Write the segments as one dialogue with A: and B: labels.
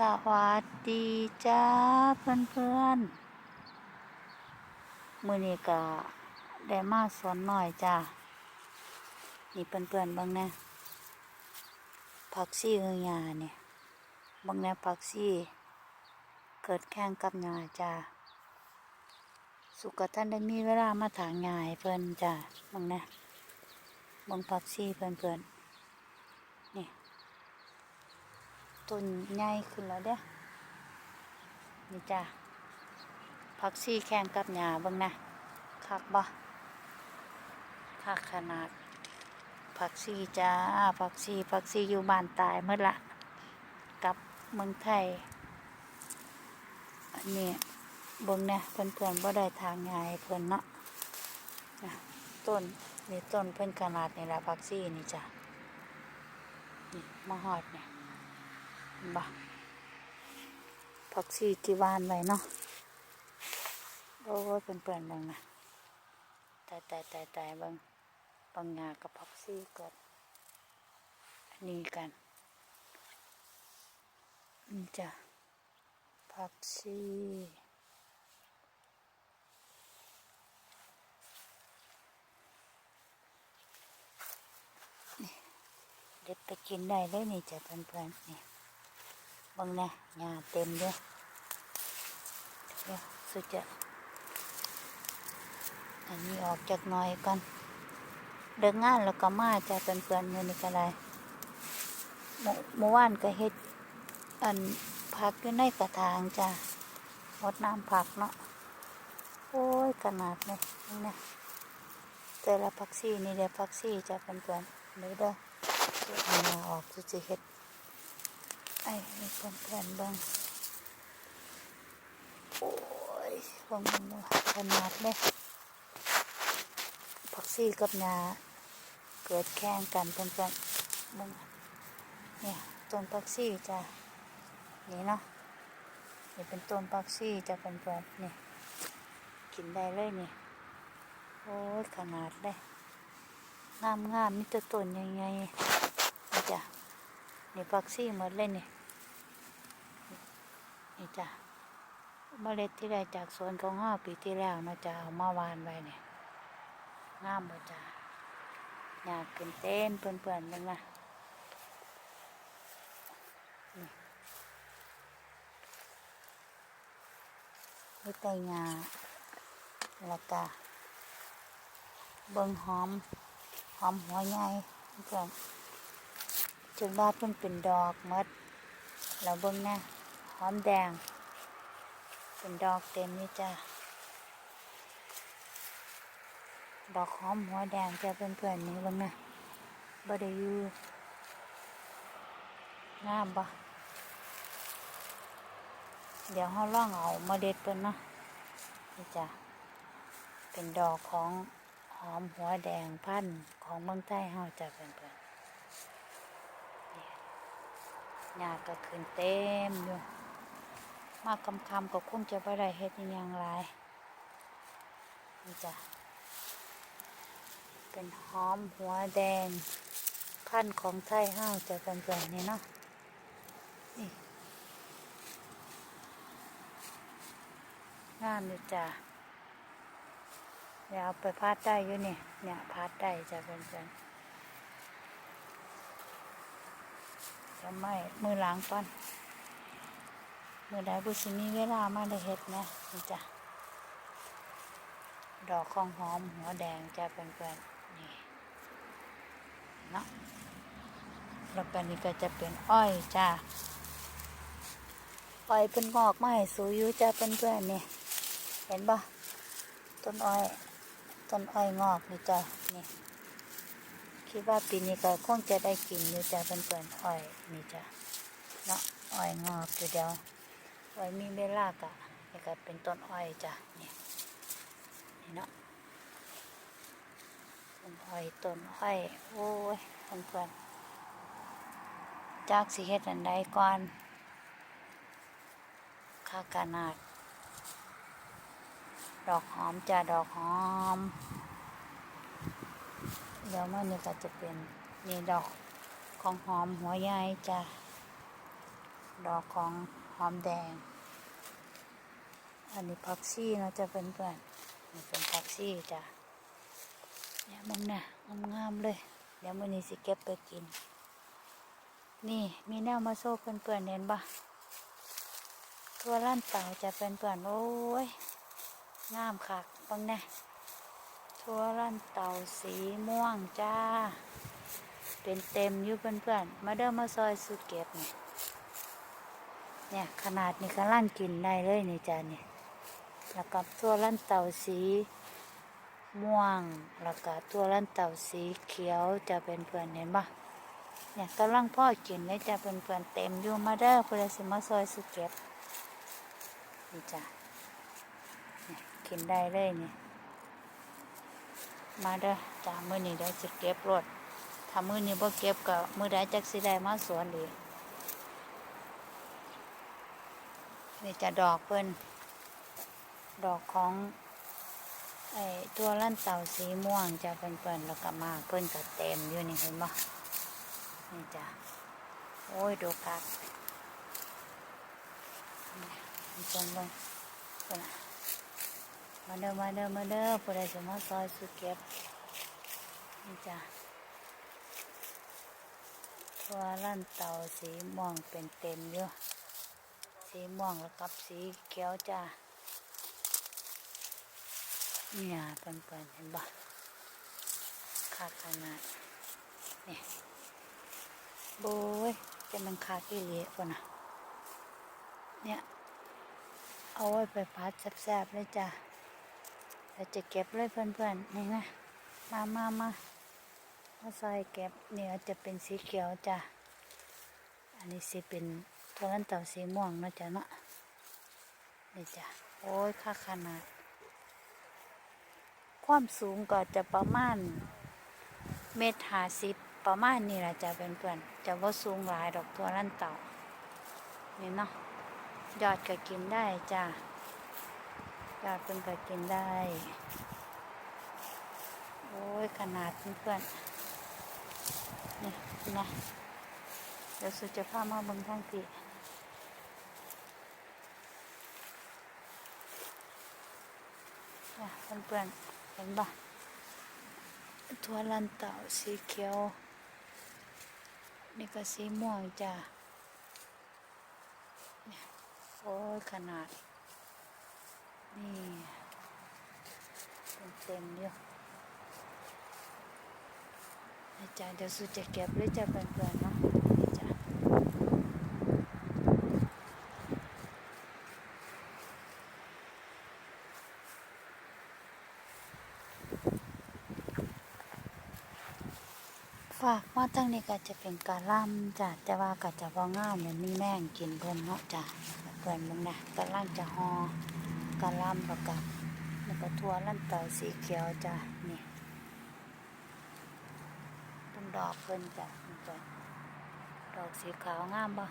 A: สวัสดีจ้าเพื่อนเพื่อนมือนี้ก็ได้มาสวนหน่อยจ้านี่เพื่อนเพื่อนๆเบางนะผักซี่เฮือยเนี่ยบางแนะผักซี่ เกิดแข่งกับหญ้าจ้าสุกท่านได้มีเวลามาถางหญ้าให้เพื่อนจ้าบางนะบางผักซี่เพื่อนเพื่อนๆนี่ ต้นใหญ่ขึ้นแล้วเด้นี่จ้ะผักซี่แข่งกับหญ้าบิ่งนะคักบ่คักขนาดผักซี่จ้าผักซี่ผักซี่อยู่บ้านตายเมื่อละกับเมืองไทยอันนี้เบิ่งนเพื่อนๆบ่ได้ทางง่ายเพิ่อนเนาะต้นนี่ต้นเพิ่อนขนาดนี่แหละผักซี่นี่จ้ะนี่มาฮอดเนี่ย บ่ะผักชีกี่วานไว้เนาะโอ้ยเป็นเปื่อนๆเบิ่งนะแต่แต่แต่แต่บิ่งบางงากับผักชีเกิดอันนี้กันนี่จ้ะผักชีเด็ดไปกินได้เลยนี่จ้ะเพื่อนๆนี่ บังนะหญ้าเต็มเลยเดี๋ยวสุดจะอันนี้ออกจากหน้อยก่อนเดินงานแล้วก็มาจะเป็นเพื่อนๆเงินนี่ก็ได้เมื่อเมื่อวานก็เฮ็ดอันผักอยู่ในกระถางจ้ะหดน้ำผักเนาะโอ้ยขนาดเลยนี่นะแต่ละผักซี่นี่เดี๋ยวผักซี่จะเป็นเพื่อนๆเดี๋ยวเด้อเอามาออกสุจิเฮ็ด ไอ้นี่เพื่อนเพื่นบ้างโอ้ยเบางมันขนาดเลยผักซี่กับนาเกิดแข่งกันเพื่อนเพื่อนๆบ้างเนี่ยต้นผักซี่จ้ะนี่เนาะนี่เป็นต้นผักซี่จ้ะเพื่อนเพื่อนๆนี่กินได้เลยนี่โอ้ยขนาดเลยงามงามๆมีแต่ต้นใหญ่ๆนี่จ้ะนี่ผักซี่หมดเลยนี่ นี่จ้ะเมล็ดที่ได้จากสวนของห้าปีที่แล้วนาะจะเอามาวานไว้เนี่ยงามบ่จ้ะอยากขึ้นเต้นเพื่อนๆนึงนะนี่มีไตงาแล้วก็เบิ่งหอม หอมหัวใหญ่เพื่อนจนว่าเพิ่นเป็นดอกหมดแล้วเบิ่งนะ หอมแดง เป็นดอกเต็มนี่จ้ะ ดอกหอมหัวแดงจะเป็นเพื่อนๆนี่เบ้างนะบดยูงามปะเดี๋ยวเราล่องเอามาเด็ดเพิ่นเนาะนี่จ้ะ เป็นดอกของหอมหัวแดงพันธุ์ของเมืองไทยเฮาจ้ะเพื่อนๆนี่หญ้าก็ขึ้นเต็มอยู่ มากคำคำก็คงจะบ่ได้เฮ็ดอหยังหลายนี่จ้ะเป็นหอมหัวแดงพันของไทยห้าวจะกันแนี่เนาะนี่งามเลยจ้ะเดี๋ยวเอาไปพาดได้อยู่นี่เนี่ยพาดได้จะเป็นเพื่อนๆจะไม่มือล้างก่อน เมื่อใดบุชิมีเวลามาได้เฮ็ดนะนี่จ้ะดอกของหอมหัวแดงจะเป็นเพื่อนๆนี่เนาะแล้วก็นี่ก็จะเป็นอ้อยจ้าอ้อยเป็นงอกมาให้สูอยู่จะเป็นเพื่อนๆนี่เห็นปะต้นอ้อยต้นอ้อยงอกนี่จ้ะนี่คิดว่าปีนี้ก็คงจะได้กินอยู่จ้ะเป็นเพื่อนๆอ้อยนี่จ้ะเนาะอ้อยงอกอยู่เดียว ไว้มีเวลากะนี่ก็เป็นต้นอ้อยจ้ะนี่นี่เนาะต้นอ้อยต้นอ้อยโอ้ยเพื่อนเพื่อนๆจากสิเฮ็ดอันใดก่อนค่ากานาดดอกหอมจ้ะดอกหอมเดี๋ยวมันนี่ก็จะเป็นนี่ดอกของหอมหัวใหญ่จ้ะดอกของ หอมแดง อันนี้ผักชีเนาะจะเป็นเพื่อนนี่เป็นผักชีจ้ะเนี่ยมึงเนี่ยงามๆเลย เดี๋ยวมื้อนี้สิเก็บไปกิน นี่มีแนวมาโซ่เพื่อนๆเห็นปะตัวล้านเต่าจะเป็นเพื่อนโอ้ยงามคักบังเนี่ยตัวล้านเต่าสีม่วงจ้า เป็นเต็มอยู่เพื่อนๆ มาเดินมาซอยสุดเก็บเนี่ย เนี่ยขนาดนี้ก็ลั่นกินได้เลยนี่จ้าเนี่ยแล้วก็ตัวลั่นเต่าสีม่วงแล้วก็ตัวลั่นเต่าสีเขียวจะเป็นเพื่อนเห็นปะเนี่ยกำลังพ่อกินเลยจะเป็นเพื่อนเต็มอยู่มาเด้อเพื่อสิมาซอยสุเก็บนี่จ้าเนี่ยกินได้เลยเนี่ยมาเด้อจ้ามื่อนี้เดี๋ยวจะเก็บรถถ้ามือนี้บ่เก็บก็มือใดจักสิได้มาสวนดี นี่จะดอกเพิ่นดอกของไอ้ตัวลั่นเต่าสีม่วงจะเป็นเพิ่นแล้วก็มาเพิ่นก็เต็มอยู่นี่เห็นบ่นี่จ้ะโอ้ยดูคักนี่มันจนลงเพิ่นมาเด้อมาเด้อมาเด้อผู้ใดสิมาซอยสุเก็บนี่จ้ะตัวลั่นเต่าสีม่วงเป็นเต็มอยู่ สีม่วงแล้วกับสีเขียวจ้าเนี่ยเปิ่นๆเห็นบ่ขาดขนาดเนี่ยโบยจะมันคากี่เละป่ะนะเนี่ย เอาไว้ไปพัดแซ่บๆเลยจ้าเราจะเก็บเลยเพื่อนๆนี่นะมามามามาใส่เก็บเนี่ยจะเป็นสีเขียวจ้ะอันนี้สิเป็น ทวลันเต่าสีม่วงนะจ้ะเนาะนี่จ้ะโอ้ยค่าขนาด ความสูงก็จะประมาณเมตรห้าสิบประมาณนี้แหละจะเป็นเพื่อนจะว่าสูงหลายดอกตัวลั่นเต่านี่เนาะยอดก็กินได้จ้ะยอดเป็นก็กินได้ โอ้ยขนาดเพื่อนๆนี่นะเดี๋ยวสุจะพามาเบิ่งทาง ปีนะเพื่อนๆเห็นบ่ทั่วลันเต่าสีเขียว นี่ก็สีม่วงจ้ะโอ้ยขนาด นี่เต็มๆอยู่อาจารย์เดี๋ยวสุจะเก็บหรือจะเป็นเพื่อนๆเนาะอาจารย์ ฝากมาตั้งนี้ก็จะเป็นกาล่ำจ้ะแต่ว่าก็จะว่างามเนี่ยมีแม่งกินเพิ่นเนาะจ้ะเพื่อนมึงนะกาล่ำจะฮอกาล่ำแล้วก็แล้วก็ทัวลั่นเต่าสีเขียวจ้ะนี่ต้นดอกเพิ่นจ้ะนี่จ้ะดอกสีขาวงามบ่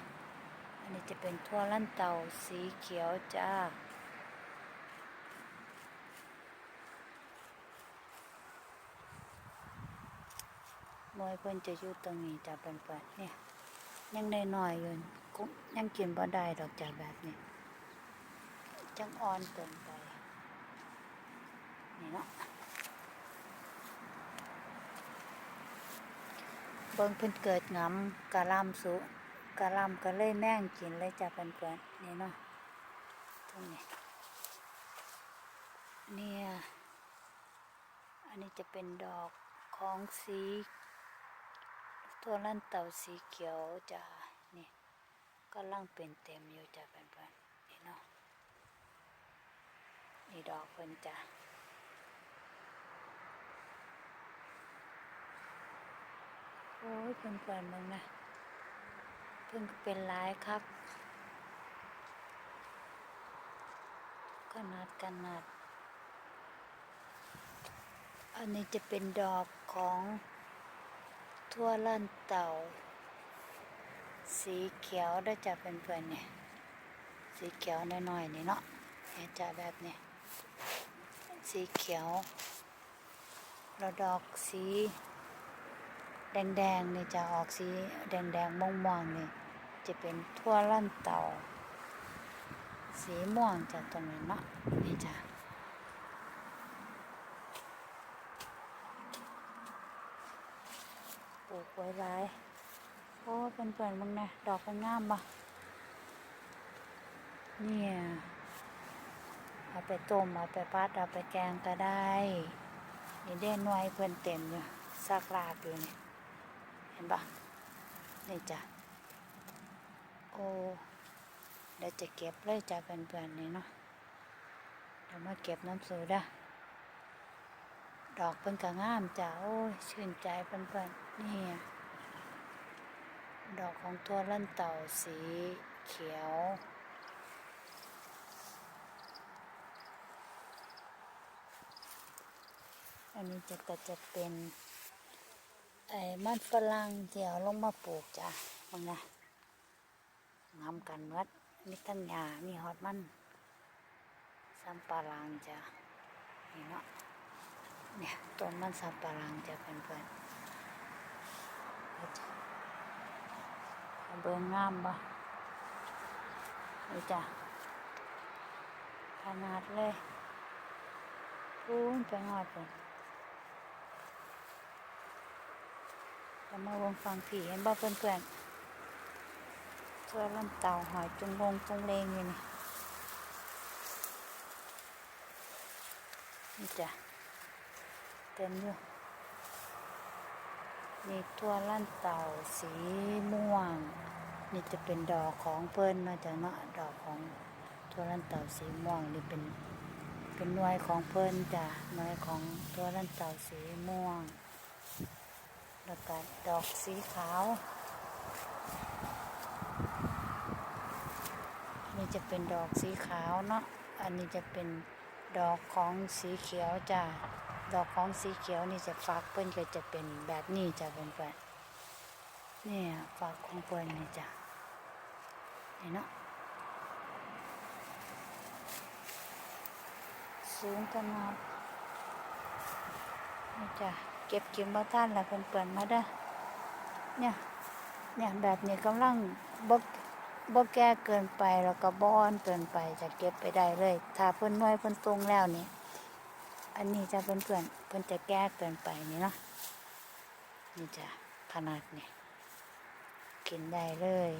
A: อันนี้จะเป็นทัวลั่นเต่าสีเขียวจ้า มวยเพิ่นจะอยู่ตรงนี้จ้ะเปิดๆเนี่ย ยังได้น้อยอยู่กุยังกินบ่ได้ดอกจ้ะแบบนี้จังอ่อนเกินไป นี่เนาะเบิ่งเพิ่นเกิดงำกะหลำสุกะหลำก็เลยแม่งกินเลยจ้ะเพื่อนๆนี่เนาะตรงนี้เนี่ย อันนี้จะเป็นดอกของสี ตัวลั่นเต่าสีเขียวจ้ะนี่ก็ลังเป็นเต็มอยู่จ้ะเพื่อนๆนี่เนาะนี่ดอกเพิ่นจ้ะโอ้ยเพื่อนเพื่อนมึงนะเพิ่งก็เป็นร้ายครับขนาดขนาด อันนี้จะเป็นดอกของ ทั่วลั่นเต่า สีเขียวได้จะเป็นเพื่อนเนี่ยสีเขียวน้อยๆนี่เนาะเนี่ยจะแบบนี้สีเขียวแล้วดอกสีแดงๆนี่จะออกสีแดงๆม่วงๆนี่จะเป็นทั่วลั่นเต่า สีม่วงจะตรงนี้เนาะนี่จ้ะ ปลูกไว้หลายโอ้เป็นเปิดมึงนะดอกมันงามบ่เนี่ย เอาไปต้มเอาไปพัดเอาไปแกงก็ได้นี่เด่นหน่วยเพิ่นเต็มอยู่ซากลากอยู่นี่เห็นปะนี่จ้ะโอ้เดี๋ยวจะเก็บเลยจ้ะเพื่อนๆนี่เนาะเดี๋ยวมาเก็บน้ำสูด้ะ ดอกเพิ่นก็งามจ้ะโอ้ยชื่นใจเพื่อนๆนี่ดอกของตัวลั่นเต่าสีเขียวอันนี้จะก็จะเป็นไอ้มันฝรั่งที่เอาลงมาปลูกจ้ะมึงนะงามกันเมดมีทั้งหญ้ามีฮอดมันสัมปะหลังจ้ะนี่เนาะ เนี่ยต้นมันสัมปะหลังจะเป็นเพื่อนเอาจ้ะเอาเบิ่งงามบ่นี่จ้ะขนาดเลยพูนไปงอดเพิ่นจะมาวงฟังผีเห็นบ่เพื่อนๆตัวลำเต่าหอยจุงลงจุงเลงอยู่นี่นี่จ้ะ เต็มอยู่มีตัวลั่นเต่าสีม่วง นี่จะเป็นดอกของเพิ่นมาจากเนาะดอกของตัวลั่นเต่าสีม่วงนี่เป็นเป็นหน่วยของเพิ่นจ้ะหน่วยของตัวลั่นเต่าสีม่วง แล้วก็ดอกสีขาว นี่จะเป็นดอกสีขาวเนาะ อันนี้จะเป็นดอกของสีเขียวจ้ะ ดอกของสีเขียวนี่จะฝักเปิ้นก็จะเป็นแบบนี้จ้ะเพื่อนๆนี่ฝักของเปิ้นนี่จ้ะนี่เนาะสูงขนาดนี่จ้ะเก็บกินบ่ทันแล้วเพิ่นเปิ่นมาเด้เนี่ยเนี่ยแบบนี้กำลังบ่บ่แก่เกินไปแล้วก็บอนเกินไปจะเก็บไปได้เลย ถ้าเพิ่นหน่วยเพิ่นตรงแล้วนี่ อันนี้จะเพิ่นเพิ่นเพิ่นจะแก่เกินไปนี่เนาะนี่จ้ะขนาดนี้กินได้เลย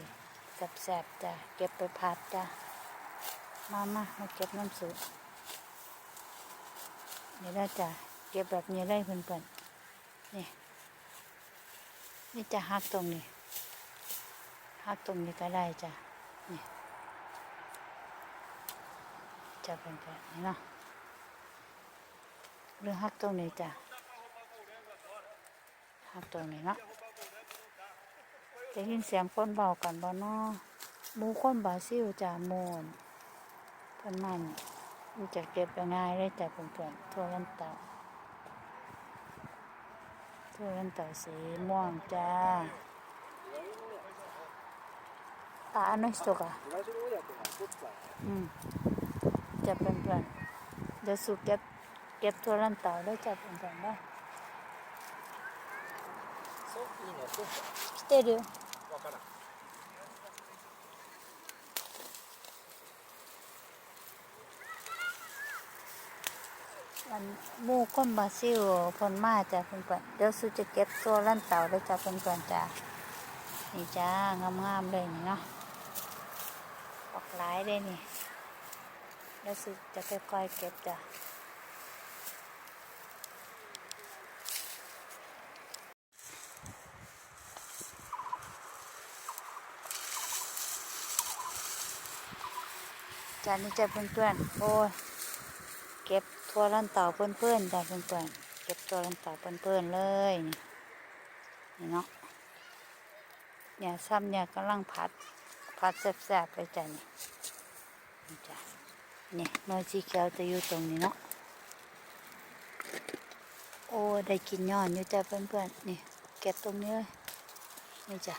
A: แซ่บๆจ้ะเก็บไปผัดจ้ะมามามาเก็บน้ำซุปนี่แล้วจ้ะเก็บแบบนี้เลยเพื่อนๆนี่นี่จะหักตรงนี้หักตรงนี้ก็ได้จ้ะนี่จะเป็นแบบนี้เนาะ เรื่องฮักตรงนี้จ้ะฮักตรงนี้เนาะจะยินเสียงคนเบากันบ่นอมูคนบาซิลจ้ะมูนต้นมันมันจะเก็บง่ายได้จากเพื่อนๆทั่วลันเต่าทั่วลันเต่าสีม่วงจ้าตาหน่อยสุกอะอืมจะเปพื่อนๆจะสุกจะ ก็บทั่วลันเต่าได้จะเป็นเพื่อนได้
B: そういいの取っ
A: 来てる
B: たわからん
A: มันหมูก้นบาซิลเพนมาจ้ะเพื่อนๆเดี๋ยวสุจะเก็บตัวลันเต่าได้จ้ะเพื่อนๆจ้ะนี่จ้างามๆเลยนี่เนาะออกหลายเลยนี่เดี๋ยวสุจะค่อยๆเก็บจ้ะ จ้ะนี่จ้ะเพื่อนๆโอ้ยเก็บทัวลันเต่าเพื่อนๆจ้ะเพื่อนๆเก็บตัวลันเต่าเพื่อนๆเลยนี่นเนาะเนี่ยซ้ำเนี่ยกำลังผัดผัดแซ่บๆเลยจ้ะนี่นี่จ้ะนี่หน้อยสีเขียวจะอยู่ตรงนี้เนาะโอ้ได้กินย้อนอยู่จ้ะเพื่อนๆนี่เก็บตรงนี้เลยนี่จ้ะ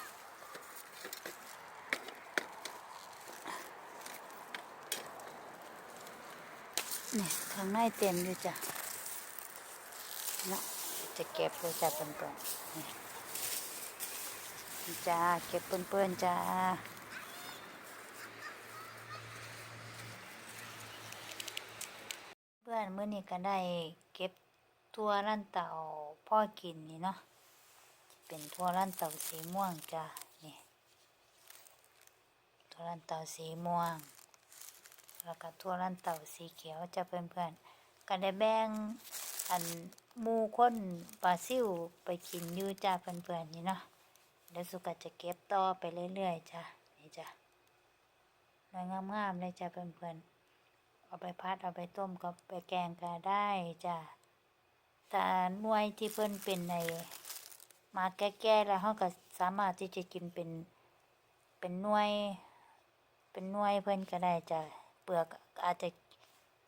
A: นี่ข้างในเต็มอยู่จ้ะเนาะจะเก็บเลยจ้ะเปิ้ลเปิ้ลจ้าเก็บเปิ้ลเปิ้ลจ้าเพื่อนเมื่อนี้ก็ได้เก็บตัวรั่นเต่าพ่อกินนี่เนาะเป็นตัวรั่นเต่าสีม่วงจ้ะนี่ตัวรั่นเต่าสีม่วง แล้วก็ทั่วลันเต่าสีเขียวจะเพื่อนๆก็ได้แบ่งอันมูคนบราซิลไปกินยูจ้ะเพื่อนๆนี่เนาะเดี๋ยวสุกัจะเก็บต่อไปเรื่อยๆจ้ะนี่จ้ะหน่วยงามๆเลยจ้ะเพื่อนๆเอาไปพัดเอาไปต้มก็ไปแกงก็ได้จ้ะแต่หน่วยที่เพิ่อนเป็นในมาแก่ๆแล้วเฮาก็สามารถที่จะกินเป็นเป็นหน่วย เป็นหน่วยเพิ่อนก็ได้จ้ะ เปลือกอาจจะ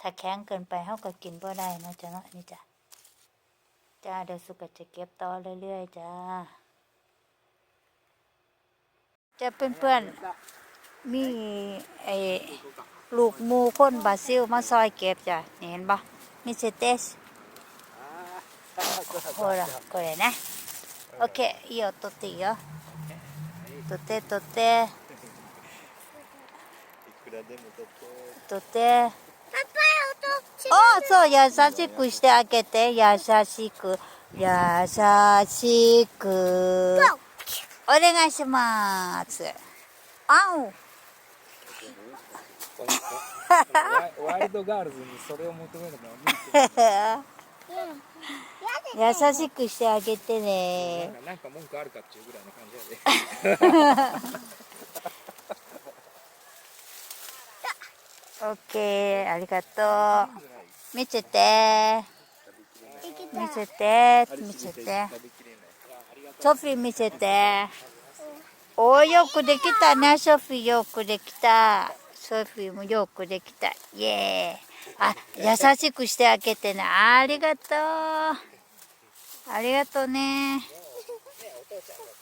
A: ถ้าแข็งเกินไปเฮาก็กินบ่ได้เนาะจ้ะเนาะนี่จ้ะจ้าเดี๋ยวสุกจะเก็บต่อเรื่อยๆจ้าจะเพื่อนๆมีไอ้ ลูกหมูคนบราซิลมาซอยเก็บจ้ะนี่เห็นปะมิเซเตส
B: ああ、こ
A: ほらこれねオッケーいいよ取っていいよ取って取って
B: いくらでも 取って。
A: 取っておそう優しくしてあげて。優しく。優しく。お願いします。あん。
B: ワワイルドガールズにそれを求めるのは
A: 優しくしてあげて
B: な
A: ね
B: んかなんか文句あるかっていうぐらいの感じやで。
A: オッケーありがとう見せて見せて見せて
B: 食べきれない。
A: ソフィー見せておーよくできたねソフィーよくできたソフィーもよくできたイエーイあ優しくしてあげてねありがとうありがとうね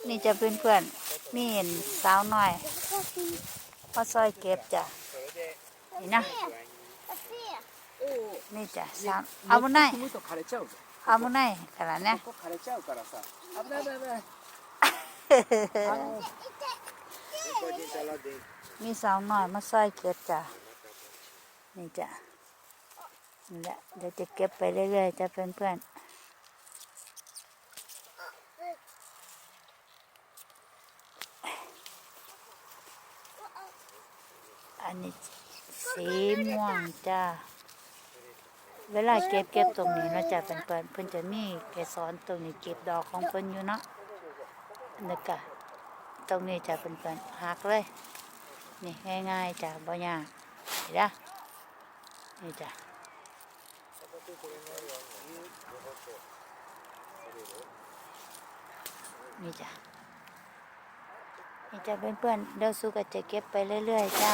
A: นี่จะเพื่อนเพื่อนๆมีเห็นสาวหน่อยมาซอยเก็บจ้ะ นี่นะนี่จ้ะสาว危ない
B: 踏むと枯れちゃうぞ。
A: 危ないからね
B: ここ枯れちゃうからさ。危ない危ない危ない。
A: มีสาวหน่อยมาซอยเก็บจ้ะนี่จ้ะนี่แหละเดี๋ยวจะเก็บไปเรื่อยๆจ้ะเพื่อนๆอันนี้ สีม่วงจ้าเวลาเก็บเก็บตรงนี้นะจ้ะเพื่อนๆเพิ่นจะมีเกสรตรงนี้เก็บดอกของเพิ่นอยู่เนาะนี่กะตรงนี้จะเป็นเพื่อนๆหักเลย นี่ง่ายๆจ้ะบ่ยากเห็นปะนี่จ้ะนี่จ้ะนี่จ้ะเพื่อนๆเดี๋ยวสู้ก็จะเก็บไปเรื่อยๆจ้า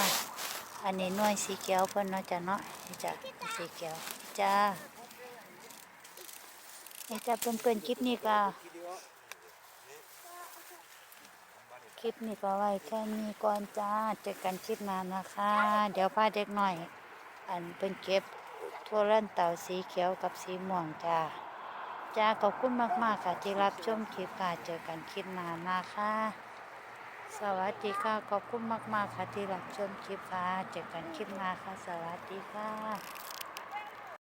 A: อันนี้น่วยสีเขียวเพิ่นเนาะจ้ะเนาะนี่จ้ะสีเขียวจ้านี่จ้ะเพื่อนๆคลิปนี้ก็คลิปนี้ก็ไว้แค่นี้ก่อนจ้าเจอกันคลิปหน้านะคะ เดี๋ยวพาเด็กหน่อย อันเป็นเก็บทั่วเล่นเต่าสีเขียวกับสีม่วงจ้าจ้าขอบคุณมากๆค่ะที่รับชมคลิปค่ะเจอกันคลิปหน้านะคะ สวัสดีค่ะ ขอบคุณมาก ๆ ค่ะที่รับชมคลิปค่ะเจอกันคลิปหน้าค่ะ สวัสดีค่ะ